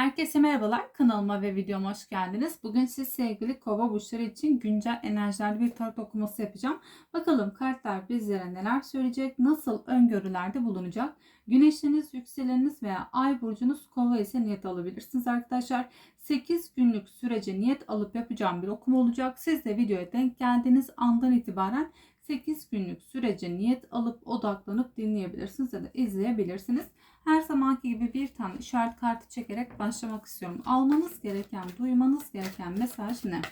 Herkese merhabalar. Kanalıma ve videoma hoş geldiniz. Bugün siz sevgili kova burçları için güncel enerjilerle bir tarot okuması yapacağım. Bakalım kartlar bizlere neler söyleyecek, nasıl öngörülerde bulunacak. Güneşiniz, yükseleniniz veya ay burcunuz kova ise niyet alabilirsiniz arkadaşlar. 8 günlük sürece niyet alıp yapacağım bir okuma olacak. Siz de videoya denk geldiğiniz andan itibaren 8 günlük sürece niyet alıp odaklanıp dinleyebilirsiniz ya da izleyebilirsiniz. Her zamanki gibi bir tane işaret kartı çekerek başlamak istiyorum. Almanız gereken, duymanız gereken mesaj ne?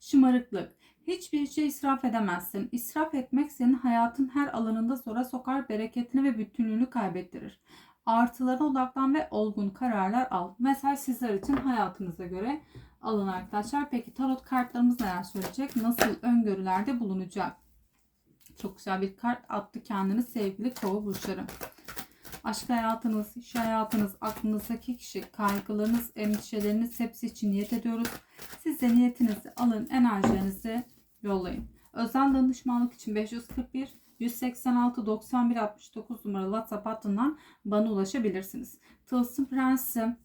Şımarıklık. Hiçbir şey israf edemezsin. İsraf etmek senin hayatın her alanında zora sokar, bereketini ve bütünlüğünü kaybettirir. Artılara odaklan ve olgun kararlar al. Mesaj sizler için hayatınıza göre alın arkadaşlar. Peki tarot kartlarımız neler söyleyecek? Nasıl öngörülerde bulunacak? Çok güzel bir kart attı kendini sevgili kova burçları. Aşk hayatınız, iş hayatınız, aklınızdaki kişi, kaygılarınız, endişeleriniz hepsi için niyet ediyoruz. Siz de niyetinizi alın, enerjilerinizi yollayın. Özel danışmanlık için 541 186 91 69 numaralı WhatsApp hattından bana ulaşabilirsiniz. Tılsım Prensi,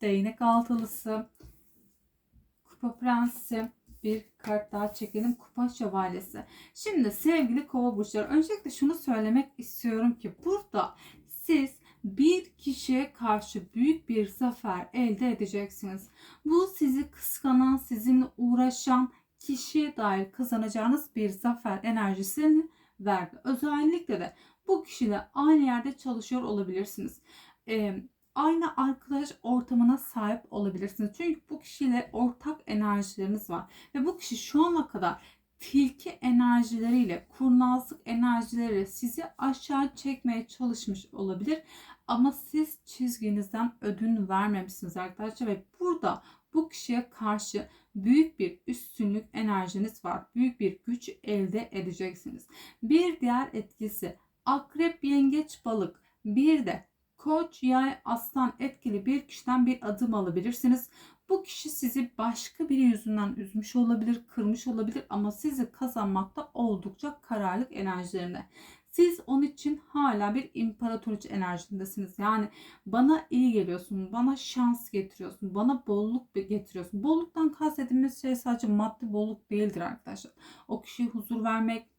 Değnek Altılısı, Kupa Prensi, bir kart daha çekelim. Kupa Şövalyesi. Şimdi sevgili kova burçları öncelikle şunu söylemek istiyorum ki burada siz bir kişiye karşı büyük bir zafer elde edeceksiniz. Bu sizi kıskanan, sizinle uğraşan kişiye dair kazanacağınız bir zafer enerjisini verdi. Özellikle de bu kişiyle aynı yerde çalışıyor olabilirsiniz. Ee, aynı arkadaş ortamına sahip olabilirsiniz. Çünkü bu kişiyle ortak enerjileriniz var. Ve bu kişi şu ana kadar tilki enerjileriyle, kurnazlık enerjileriyle sizi aşağı çekmeye çalışmış olabilir. Ama siz çizginizden ödün vermemişsiniz arkadaşlar ve burada bu kişiye karşı büyük bir üstünlük enerjiniz var. Büyük bir güç elde edeceksiniz. Bir diğer etkisi akrep, yengeç, balık. Bir de koç, yay, aslan etkili bir kişiden bir adım alabilirsiniz. Bu kişi sizi başka biri yüzünden üzmüş olabilir, kırmış olabilir ama sizi kazanmakta oldukça kararlılık enerjilerinde. Siz onun için hala bir imparatoriç enerjindesiniz. Yani bana iyi geliyorsun, bana şans getiriyorsun, bana bolluk getiriyorsun. Bolluktan kastedilmesi şey sadece maddi bolluk değildir arkadaşlar. O kişiye huzur vermek,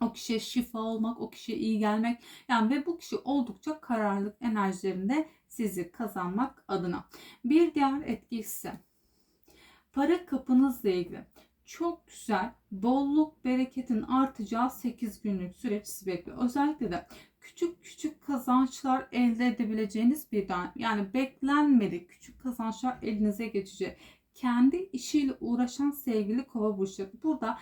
o kişiye şifa olmak, o kişiye iyi gelmek. Yani ve bu kişi oldukça kararlılık enerjilerinde sizi kazanmak adına. Bir diğer etki ise para kapınızla ilgili çok güzel bolluk bereketin artacağı 8 günlük süreç sizi bekliyor. Özellikle de küçük küçük kazançlar elde edebileceğiniz bir dönem. Yani beklenmedik küçük kazançlar elinize geçecek. Kendi işiyle uğraşan sevgili kova burçları. Burada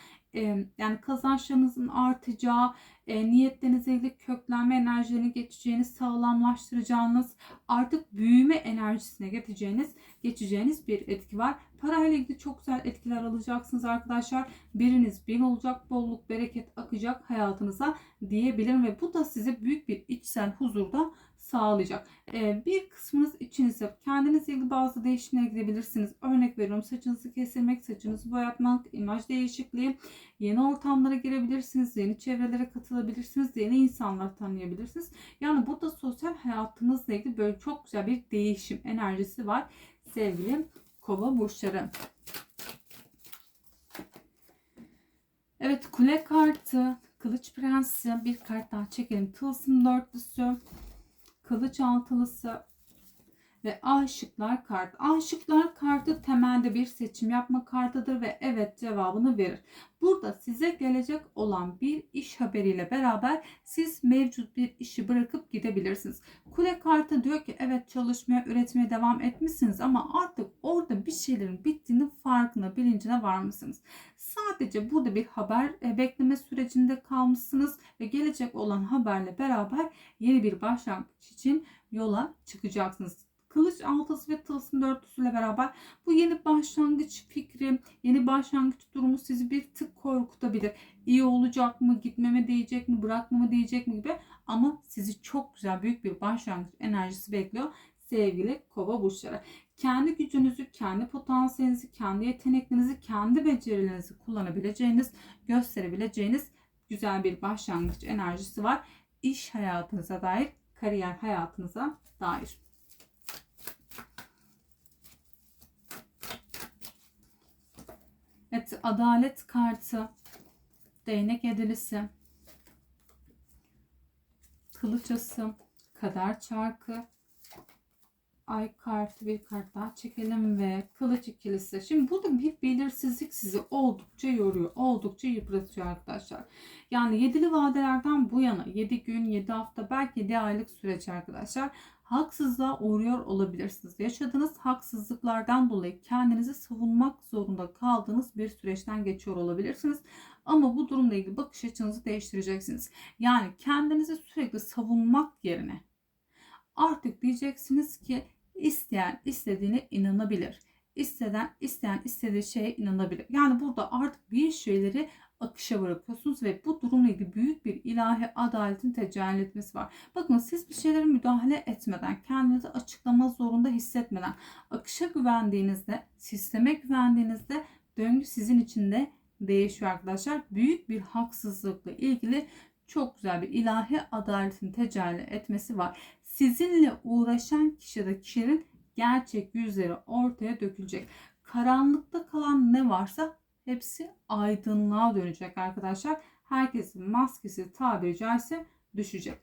yani kazançlarınızın artacağı, e, niyetlerinizle ilgili köklenme enerjilerini geçeceğiniz, sağlamlaştıracağınız, artık büyüme enerjisine geçeceğiniz, geçeceğiniz bir etki var. Parayla ilgili çok güzel etkiler alacaksınız arkadaşlar. Biriniz bin olacak, bolluk, bereket akacak hayatınıza diyebilirim ve bu da size büyük bir içsel huzurda sağlayacak. Ee, bir kısmınız içinizde kendinizle ilgili bazı değişimlere gidebilirsiniz. Örnek veriyorum saçınızı kesilmek, saçınızı boyatmak, imaj değişikliği, yeni ortamlara girebilirsiniz, yeni çevrelere katılabilirsiniz, yeni insanlar tanıyabilirsiniz. Yani burada sosyal hayatınızla ilgili böyle çok güzel bir değişim enerjisi var sevgili kova burçları. Evet kule kartı, kılıç prensi bir kart daha çekelim. Tılsım dörtlüsü, kılıç altılısı ve aşıklar kartı. Aşıklar kartı temelde bir seçim yapma kartıdır ve evet cevabını verir. Burada size gelecek olan bir iş haberiyle beraber siz mevcut bir işi bırakıp gidebilirsiniz. Kule kartı diyor ki evet çalışmaya, üretmeye devam etmişsiniz ama artık orada bir şeylerin bittiğini farkına, bilincine var mısınız? Sadece burada bir haber e, bekleme sürecinde kalmışsınız ve gelecek olan haberle beraber yeni bir başlangıç için yola çıkacaksınız. Kılıç altısı ve tılsım dörtlüsüyle beraber bu yeni başlangıç fikri, yeni başlangıç durumu sizi bir tık korkutabilir. İyi olacak mı, gitmeme diyecek mi, bırakmama diyecek mi gibi ama sizi çok güzel büyük bir başlangıç enerjisi bekliyor sevgili kova burçları. Kendi gücünüzü, kendi potansiyelinizi, kendi yeteneklerinizi, kendi becerilerinizi kullanabileceğiniz, gösterebileceğiniz güzel bir başlangıç enerjisi var. iş hayatınıza dair, kariyer hayatınıza dair. Evet, adalet kartı, değnek yedilisi, kılıç ası, kader çarkı, ay kartı bir kart daha çekelim ve kılıç ikilisi. Şimdi burada bir belirsizlik sizi oldukça yoruyor. Oldukça yıpratıyor arkadaşlar. Yani yedili vadelerden bu yana 7 gün, 7 hafta belki 7 aylık süreç arkadaşlar. Haksızlığa uğruyor olabilirsiniz. Yaşadığınız haksızlıklardan dolayı kendinizi savunmak zorunda kaldığınız bir süreçten geçiyor olabilirsiniz. Ama bu durumla ilgili bakış açınızı değiştireceksiniz. Yani kendinizi sürekli savunmak yerine artık diyeceksiniz ki isteyen istediğine inanabilir. İsteyen isteyen istediği şeye inanabilir. Yani burada artık bir şeyleri akışa bırakıyorsunuz ve bu durumla ilgili büyük bir ilahi adaletin tecelli etmesi var. Bakın siz bir şeylere müdahale etmeden, kendinizi açıklama zorunda hissetmeden, akışa güvendiğinizde, sisteme güvendiğinizde döngü sizin için de değişiyor arkadaşlar. Büyük bir haksızlıkla ilgili çok güzel bir ilahi adaletin tecelli etmesi var. Sizinle uğraşan kişi da kişinin gerçek yüzleri ortaya dökülecek. Karanlıkta kalan ne varsa hepsi aydınlığa dönecek arkadaşlar. Herkesin maskesi tabiri caizse düşecek.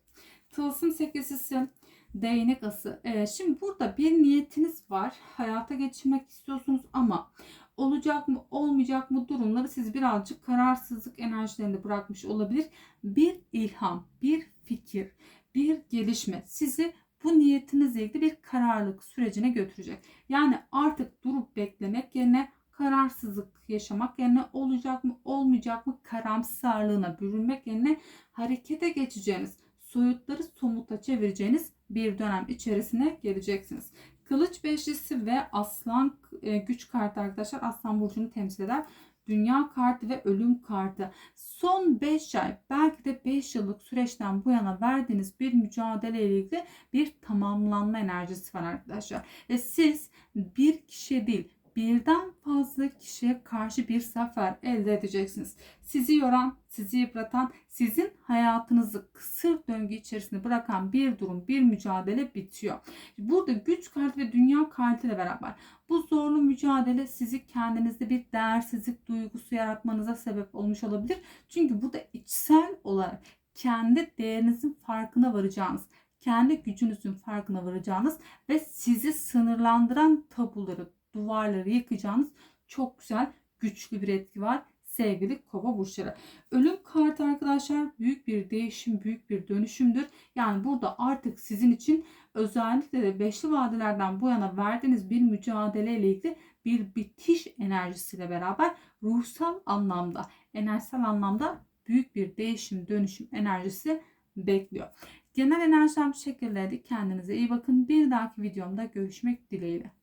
Tılsım sekizisi, değnek ası. Ee, şimdi burada bir niyetiniz var. Hayata geçirmek istiyorsunuz ama olacak mı olmayacak mı durumları siz birazcık kararsızlık enerjilerinde bırakmış olabilir. Bir ilham, bir fikir, bir gelişme sizi bu niyetinizle ilgili bir kararlılık sürecine götürecek. Yani artık durup beklemek yerine kararsızlık yaşamak yerine olacak mı olmayacak mı karamsarlığına bürünmek yerine harekete geçeceğiniz, soyutları somuta çevireceğiniz bir dönem içerisine geleceksiniz. Kılıç beşlisi ve aslan e, güç kartı arkadaşlar aslan burcunu temsil eder. Dünya kartı ve ölüm kartı. Son 5 ay belki de 5 yıllık süreçten bu yana verdiğiniz bir mücadele ile ilgili bir tamamlanma enerjisi var arkadaşlar. Ve siz bir kişi değil birden fazla kişiye karşı bir zafer elde edeceksiniz. Sizi yoran, sizi yıpratan, sizin hayatınızı kısır döngü içerisinde bırakan bir durum, bir mücadele bitiyor. Burada güç kartı ve dünya kartı ile beraber bu zorlu mücadele sizi kendinizde bir değersizlik duygusu yaratmanıza sebep olmuş olabilir. Çünkü burada içsel olarak kendi değerinizin farkına varacağınız, kendi gücünüzün farkına varacağınız ve sizi sınırlandıran tabuları, duvarları yıkacağınız çok güzel güçlü bir etki var sevgili kova burçları. Ölüm kartı arkadaşlar büyük bir değişim, büyük bir dönüşümdür. Yani burada artık sizin için özellikle de beşli vadelerden bu yana verdiğiniz bir mücadele ile ilgili bir bitiş enerjisiyle beraber ruhsal anlamda, enerjisel anlamda büyük bir değişim, dönüşüm enerjisi bekliyor. Genel enerjim bu. Kendinize iyi bakın. Bir dahaki videomda görüşmek dileğiyle.